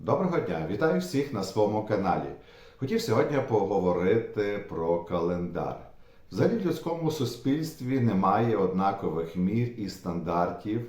Доброго дня! Вітаю всіх на своєму каналі. Хотів сьогодні поговорити про календар. Взагалі в людському суспільстві немає однакових мір і стандартів.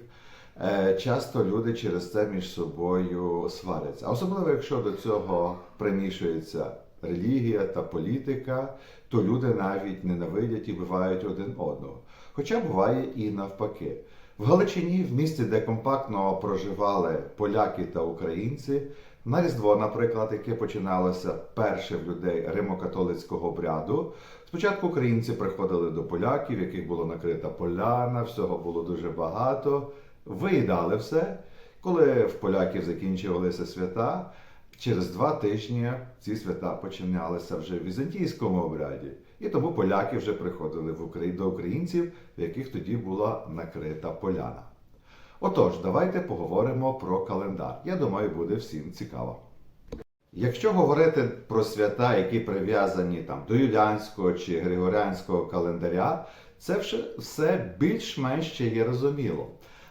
Е, Часто люди через це між собою сваряться. Особливо, якщо до цього примішується релігія та політика, то люди навіть ненавидять і вбивають один одного. Хоча буває і навпаки. В Галичині, в місті, де компактно проживали поляки та українці, на Різдво, наприклад, яке починалося перше в людей римокатолицького обряду. Спочатку українці приходили до поляків, яких було накрита поляна, всього було дуже багато, виїдали все. Коли в поляків закінчувалися свята, через два тижні ці свята починалися вже в візантійському обряді. І тому поляки вже приходили в Украї- до українців, в яких тоді була накрита поляна. Отож, давайте поговоримо про календар. Я думаю, буде всім цікаво. Якщо говорити про свята, які прив'язані там до юліанського чи григоріанського календаря, це все більш-менш ще є розуміло.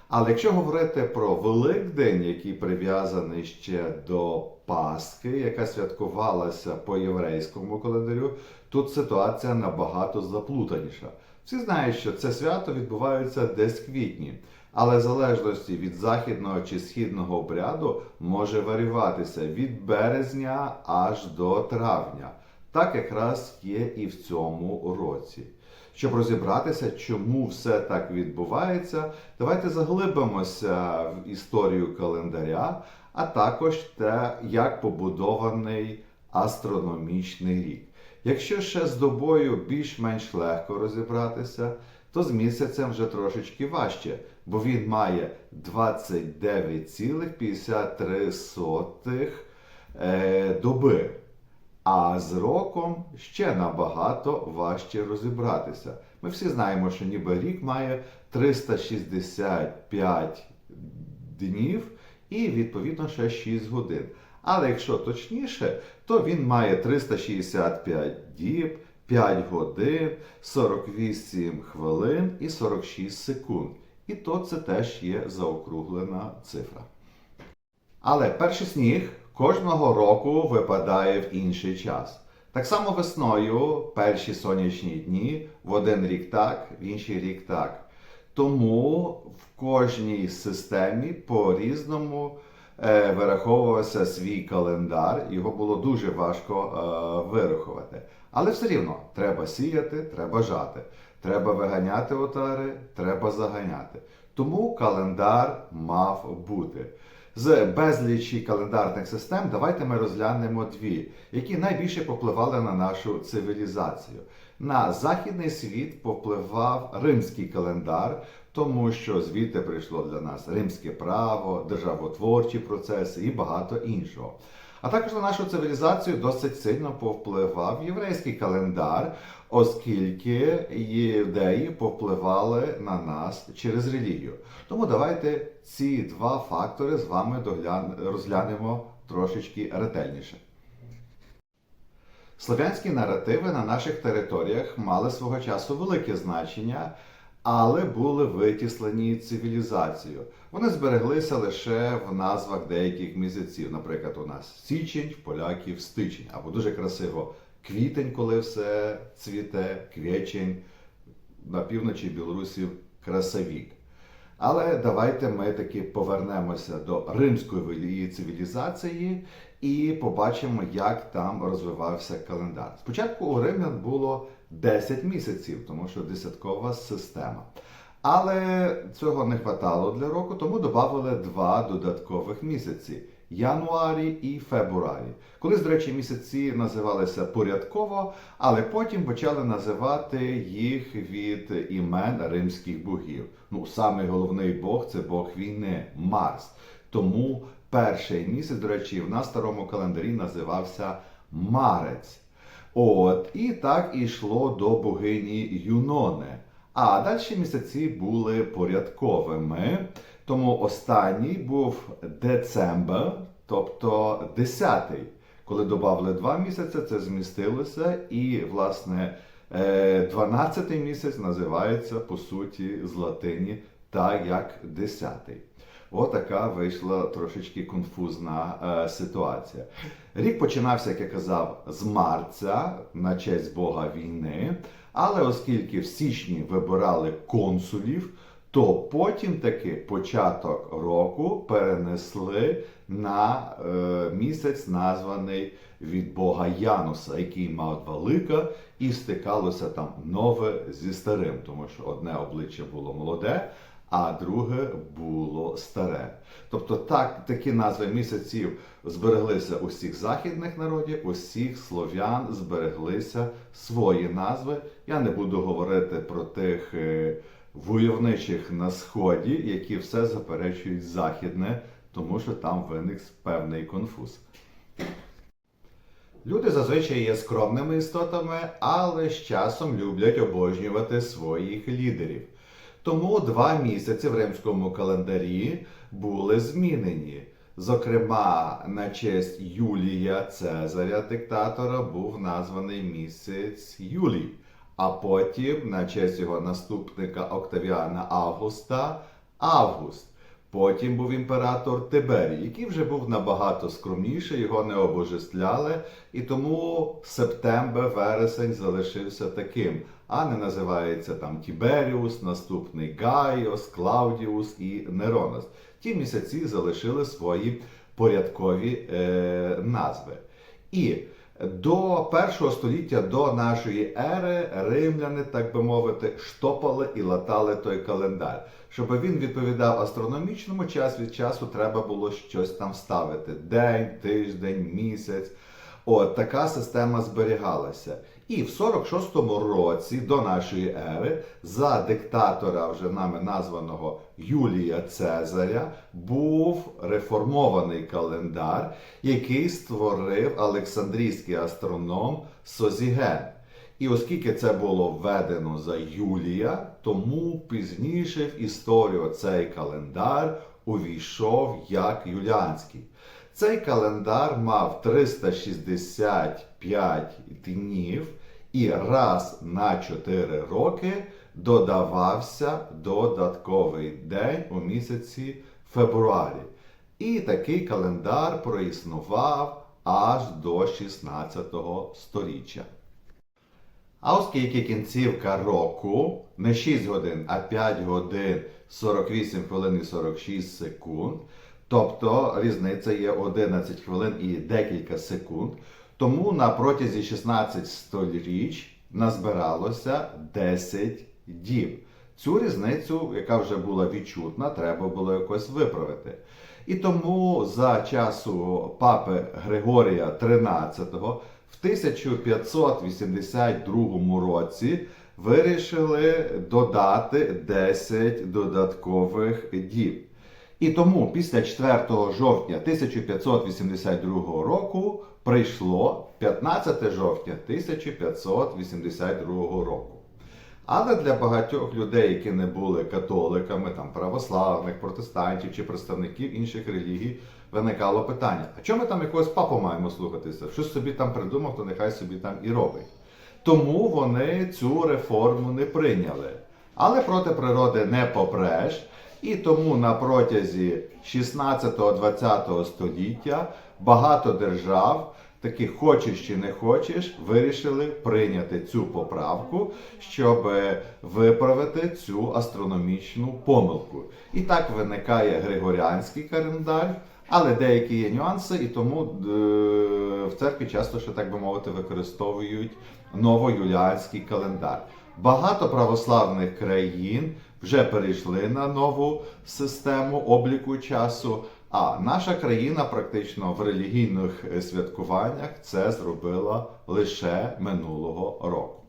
Але якщо говорити про Великдень, який прив'язаний ще до Пасхи, яка святкувалася по єврейському календарю, тут ситуація набагато заплутаніша. Всі знають, що це свято відбувається десь квітні, але в залежності від західного чи східного обряду може варюватися від березня аж до травня. Так якраз є і в цьому році. Щоб розібратися, чому все так відбувається, давайте заглибимося в історію календаря, а також те, як побудований астрономічний рік. Якщо ще з добою більш-менш легко розібратися, то з місяцем вже трошечки важче, бо він має 29,53 е, доби. А з роком ще набагато важче розібратися. Ми всі знаємо, що ніби рік має 365 днів і відповідно ще 6 годин. Але якщо точніше, то він має 365 діб, 5 годин, 48 хвилин і 46 секунд. І то це теж є заокруглена цифра. Але перший сніг кожного року випадає в інший час. Так само весною перші сонячні дні в один рік так, в інший рік так. Тому в кожній системі по-різному е, вираховувався свій календар, його було дуже важко е, вирахувати. Але все рівно треба сіяти, треба жати, треба виганяти отари, треба заганяти. Тому календар мав бути. З безлічі календарних систем давайте ми розглянемо дві, які найбільше попливали на нашу цивілізацію. На західний світ попливав римський календар, тому що звідти прийшло для нас римське право, державотворчі процеси і багато іншого. А також на нашу цивілізацію досить сильно повпливав єврейський календар, оскільки євреї повпливали на нас через релігію. Тому давайте ці два фактори з вами розглянемо трошечки ретельніше. Слов'янські наративи на наших територіях мали свого часу велике значення, але були витіслені цивілізацією. Вони збереглися лише в назвах деяких місяців. Наприклад, у нас січень, в поляків стичень, або дуже красиво квітень, коли все цвіте, квічень, на півночі білорусів красавік. Але давайте ми таки повернемося до римської цивілізації і побачимо, як там розвивався календар. Спочатку у римлян було 10 місяців, тому що десяткова система. Але цього не хватало для року, тому додали два додаткових місяці януарі і фебруарі. Колись, до речі, місяці називалися порядково, але потім почали називати їх від імен римських богів. Ну, самий головний бог це бог війни Марс. Тому перший місяць, до речі, в нас старому календарі називався Марець. От, і так ішло до богині Юнони. А далі місяці були порядковими. Тому останній був децембр, тобто 10-й. Коли додали два місяці, це змістилося, і, власне, 12-й місяць називається, по суті, з латині так як 10-й. Отака вийшла трошечки конфузна е, ситуація. Рік починався, як я казав, з марця на честь Бога війни. Але оскільки в січні вибирали консулів, то потім таки початок року перенесли на е, місяць, названий від Бога Януса, який мав два лика, і стикалося там нове зі старим, тому що одне обличчя було молоде, а друге було старе. Тобто так, такі назви місяців збереглися у всіх західних народів, у всіх слов'ян збереглися свої назви. Я не буду говорити про тих е, войовничих на сході, які все заперечують західне, тому що там виник певний конфуз. Люди зазвичай є скромними істотами, але з часом люблять обожнювати своїх лідерів. Тому два місяці в римському календарі були змінені. Зокрема, на честь Юлія Цезаря, диктатора, був названий місяць Юлій, а потім на честь його наступника Октавіана Августа Август. Потім був імператор Тиберій, який вже був набагато скромніший, його не обожествляли, і тому септембр, вересень залишився таким, а не називається там Тіберіус, наступний Гайос, Клаудіус і Неронос. Ті місяці залишили свої порядкові е, назви. І до першого століття до нашої ери римляни, так би мовити, штопали і латали той календар. Щоб він відповідав астрономічному, час від часу треба було щось там ставити: день, тиждень, місяць. От така система зберігалася. І в 46-му році до нашої ери за диктатора, вже нами названого Юлія Цезаря, був реформований календар, який створив Олександрійський астроном Созіген. І оскільки це було введено за Юлія, тому пізніше в історію цей календар увійшов як юліанський. Цей календар мав 365 днів і раз на 4 роки додавався додатковий день у місяці фебруарі. І такий календар проіснував аж до 16 століття. А оскільки кінцівка року не 6 годин, а 5 годин 48 хвилин і 46 секунд, тобто різниця є 11 хвилин і декілька секунд, тому на протязі 16 століть назбиралося 10 діб. Цю різницю, яка вже була відчутна, треба було якось виправити. І тому за часу папи Григорія XIII в 1582 році вирішили додати 10 додаткових діб. І тому після 4 жовтня 1582 року прийшло 15 жовтня 1582 року. Але для багатьох людей, які не були католиками, там православних, протестантів чи представників інших релігій, виникало питання: а чому ми там якогось папу маємо слухатися? Щось собі там придумав, то нехай собі там і робить. Тому вони цю реформу не прийняли. Але проти природи не попреш. І тому на протязі 16-20 століття багато держав, таких хочеш чи не хочеш, вирішили прийняти цю поправку, щоб виправити цю астрономічну помилку. І так виникає Григоріанський календар. Але деякі є нюанси, і тому е, в церкві часто, що так би мовити, використовують новоюліанський календар. Багато православних країн вже перейшли на нову систему обліку часу. А наша країна практично в релігійних святкуваннях це зробила лише минулого року.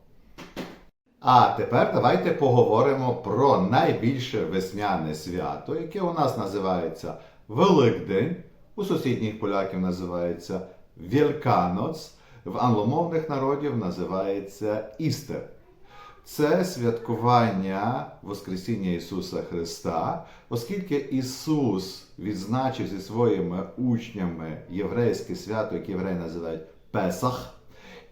А тепер давайте поговоримо про найбільше весняне свято, яке у нас називається Великдень, у сусідніх поляків називається Вільканоц, в англомовних народів називається Істер. Це святкування Воскресіння Ісуса Христа, оскільки Ісус відзначив зі своїми учнями єврейське свято, яке євреї називають Песах,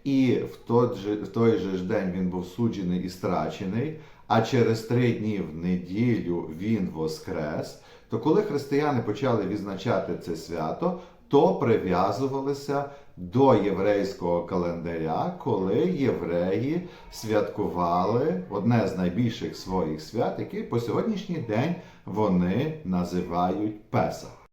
і в той, же, в той же ж день він був суджений і страчений, а через три дні в неділю він воскрес, то коли християни почали відзначати це свято, то прив'язувалися до єврейського календаря, коли євреї святкували одне з найбільших своїх свят, яке по сьогоднішній день вони називають Песах.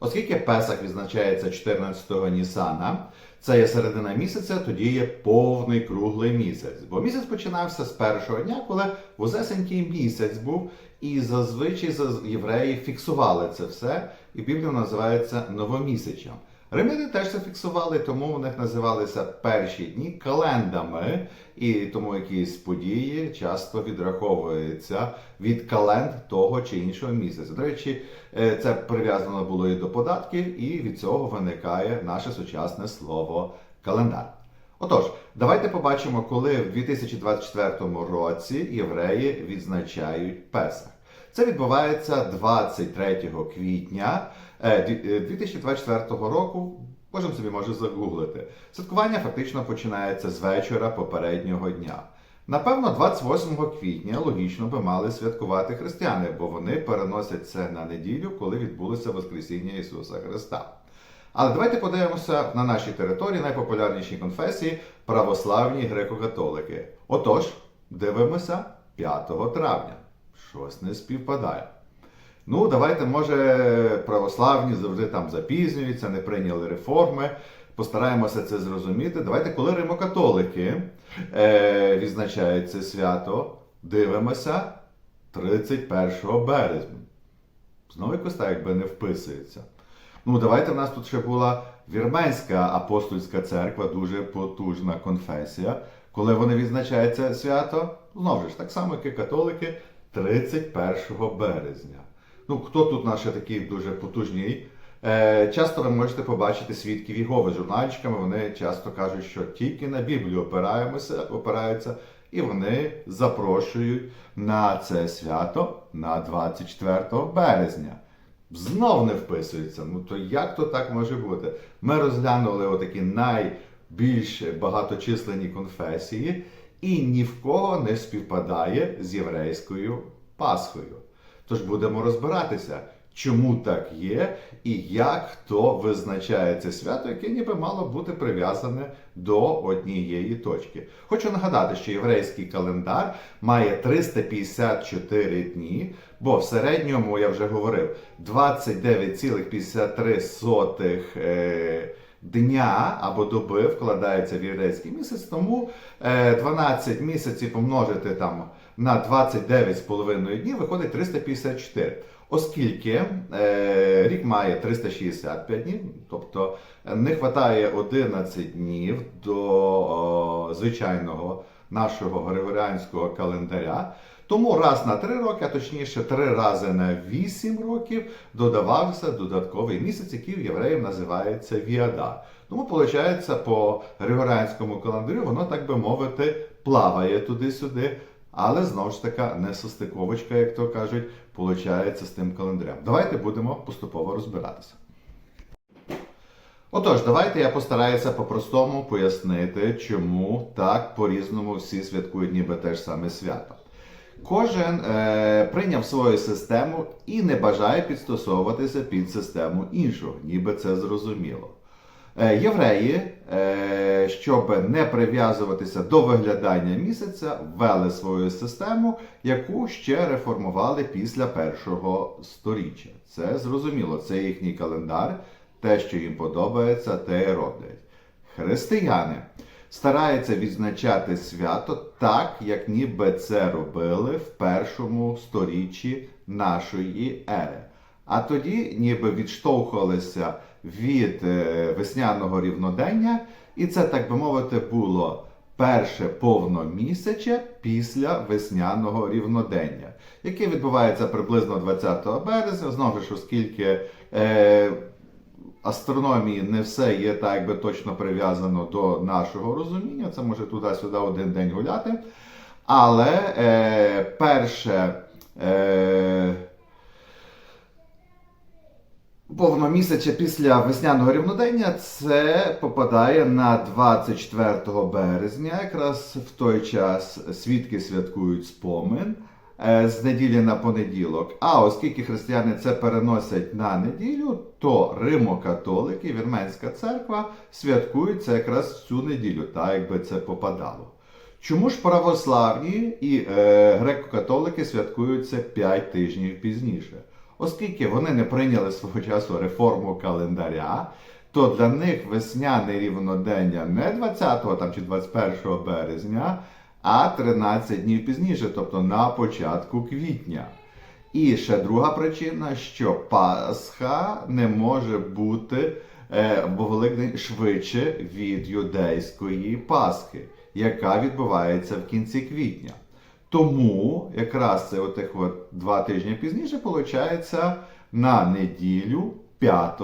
Оскільки Песах відзначається 14-го Нісана, це є середина місяця, тоді є повний круглий місяць. Бо місяць починався з першого дня, коли вузесенький місяць був, і зазвичай заз- євреї фіксували це все, і Біблія називається новомісячем. Римляни теж це фіксували, тому в них називалися перші дні календами, і тому якісь події часто відраховуються від календ того чи іншого місяця. До речі, е, це прив'язано було і до податків, і від цього виникає наше сучасне слово календар. Отож, давайте побачимо, коли в 2024 році євреї відзначають Песах. Це відбувається 23 квітня е, дві- е, 2024 року. Кожен собі може загуглити. Святкування фактично починається з вечора попереднього дня. Напевно, 28 квітня логічно би мали святкувати християни, бо вони переносять це на неділю, коли відбулося Воскресіння Ісуса Христа. Але давайте подивимося на нашій території найпопулярніші конфесії православні греко-католики. Отож, дивимося 5 травня. Щось не співпадає. Ну, давайте, може, православні завжди там запізнюються, не прийняли реформи. Постараємося це зрозуміти. Давайте, коли римокатолики е, відзначають це свято, дивимося 31 березня. Знову якось так, якби не вписується. Ну, давайте в нас тут ще була Вірменська апостольська церква, дуже потужна конфесія. Коли вони відзначають це свято, знову ж так само, як і католики, 31 березня. Ну, хто тут наші такі дуже потужні? Е, часто ви можете побачити свідків Єгови журнальчиками. Вони часто кажуть, що тільки на Біблію опираємося, опираються, і вони запрошують на це свято на 24 березня. Знов не вписується. Ну то як то так може бути? Ми розглянули отакі найбільш багаточисленні конфесії, і ні в кого не співпадає з єврейською Пасхою. Тож будемо розбиратися, чому так є, і як хто визначає це свято, яке ніби мало бути прив'язане до однієї точки. Хочу нагадати, що єврейський календар має 354 дні, бо в середньому, я вже говорив, 29,53 е, дня або доби вкладається в єврейський місяць, тому е, 12 місяців помножити там на 29,5 днів виходить 354. Оскільки е, рік має 365 днів, тобто не вистачає 11 днів до о, звичайного нашого григоріанського календаря. Тому раз на 3 роки, а точніше 3 рази на 8 років додавався додатковий місяць, який в євреїв називається Віада. Тому, виходить, по григоріанському календарю воно, так би мовити, плаває туди-сюди. Але знову ж таки не состиковочка, як то кажуть, виходить з тим календарем. Давайте будемо поступово розбиратися. Отож, давайте я постараюся по-простому пояснити, чому так по-різному всі святкують ніби те ж саме свято. Кожен е, прийняв свою систему і не бажає підстосовуватися під систему іншого, ніби це зрозуміло. Е, Євреї, е, щоб не прив'язуватися до виглядання місяця, ввели свою систему, яку ще реформували після першого сторіччя. Це зрозуміло, це їхній календар, те, що їм подобається, те й роблять. Християни стараються відзначати свято так, як ніби це робили в першому сторіччі нашої ери. А тоді ніби відштовхувалися від е, весняного рівнодення, і це, так би мовити, було перше повномісяче після весняного рівнодення, яке відбувається приблизно 20 березня. Знову ж, оскільки е, астрономії не все є так, якби точно прив'язано до нашого розуміння, це може туди-сюди один день гуляти. Але е, перше. Е, Повномісяче після весняного рівнодення це попадає на 24 березня. Якраз в той час свідки святкують спомин. Е, з неділі на понеділок. А оскільки християни це переносять на неділю, то Римо-католики, Вірменська церква святкують це якраз в цю неділю, так якби це попадало. Чому ж православні і е, греко-католики святкують це 5 тижнів пізніше? Оскільки вони не прийняли свого часу реформу календаря, то для них весняне рівнодення не 20 там, чи 21 березня, а 13 днів пізніше, тобто на початку квітня. І ще друга причина, що Пасха не може бути е, бо Великдень швидше від юдейської Пасхи, яка відбувається в кінці квітня. Тому якраз це отих от два тижні пізніше виходить на неділю 5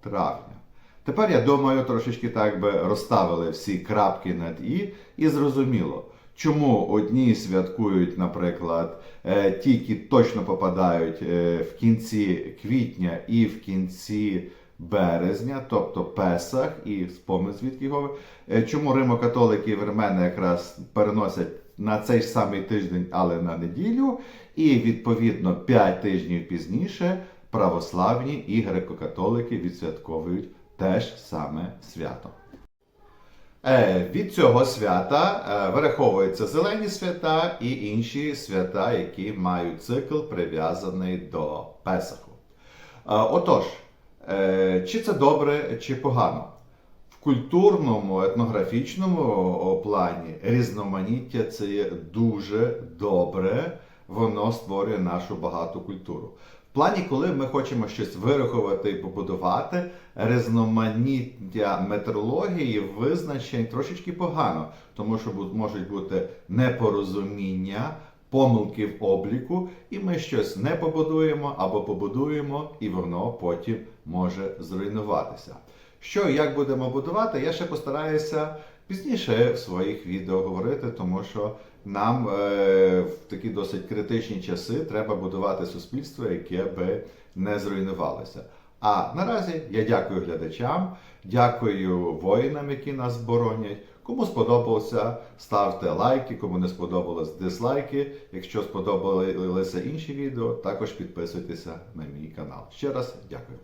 травня. Тепер я думаю, трошечки так би розставили всі крапки над і, і зрозуміло, чому одні святкують, наприклад, е, ті, які точно попадають е, в кінці квітня і в кінці березня, тобто Песах і спомин звідки його. Е, Чому римокатолики і вірмени якраз переносять на цей самий тиждень, але на неділю, і відповідно 5 тижнів пізніше православні і греко-католики відсвятковують теж саме свято. Е, від цього свята е, вираховуються зелені свята і інші свята, які мають цикл прив'язаний до Песаху. Е, отож, чи це добре, чи погано? В культурному, етнографічному плані різноманіття це є дуже добре, воно створює нашу багату культуру. Плані, коли ми хочемо щось вирахувати і побудувати, різноманіття метрології, визначень трошечки погано, тому що можуть бути непорозуміння, помилки в обліку, і ми щось не побудуємо або побудуємо, і воно потім може зруйнуватися. Що як будемо будувати, я ще постараюся пізніше в своїх відео говорити, тому що нам е, в такі досить критичні часи треба будувати суспільство, яке би не зруйнувалося. А наразі я дякую глядачам, дякую воїнам, які нас боронять. Кому сподобався, ставте лайки, кому не сподобалось дизлайки. Якщо сподобалися інші відео, також підписуйтеся на мій канал. Ще раз дякую.